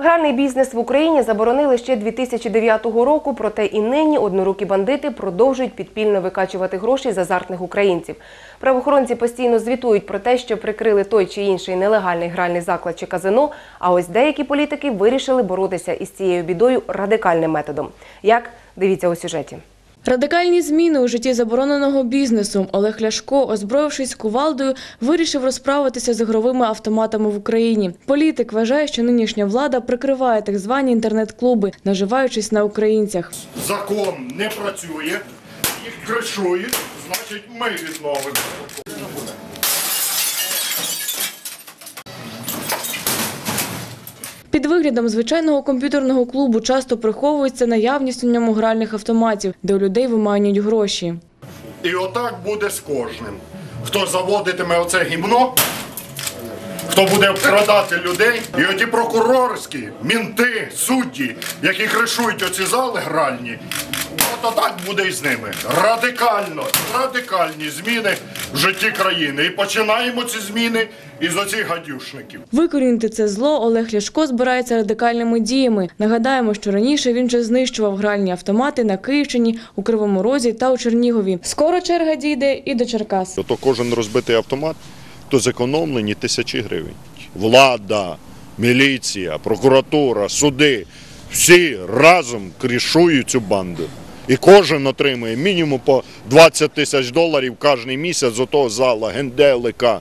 Гральний бізнес в Україні заборонили ще 2009 року, проте і нині однорукі бандити продовжують підпільно викачувати гроші з азартних українців. Правоохоронці постійно звітують про те, що прикрили той чи інший нелегальний гральний заклад чи казино. А ось деякі політики вирішили боротися із цією бідою радикальним методом. Як дивіться у сюжеті. Радикальні зміни у житті забороненого бізнесу. Олег Ляшко, озброївшись кувалдою, вирішив розправитися з ігровими автоматами в Україні. Політик вважає, що нинішня влада прикриває так звані інтернет-клуби, наживаючись на українцях. закон не працює, їх кришують, значить ми відновимо. Під виглядом звичайного комп'ютерного клубу часто приховується наявність у ньому гральних автоматів, де у людей виманюють гроші. І отак буде з кожним. Хто заводитиме оце гімно, хто буде вкрадати людей, і оті прокурорські, мінти, судді, які кришують оці зали гральні, от отак буде і з ними. Радикально, радикальні зміни в житті країни. І починаємо ці зміни із оцих гадюшників. Викорінити це зло Олег Ляшко збирається радикальними діями. Нагадаємо, що раніше він вже знищував гральні автомати на Київщині, у Кривому Розі та у Чернігові. Скоро черга дійде і до Черкас. То кожен розбитий автомат, то зекономлені тисячі гривень. Влада, міліція, прокуратура, суди всі разом крішують цю банду. І кожен отримує мінімум по 20 тисяч доларів кожен місяць з отого зала, генделика.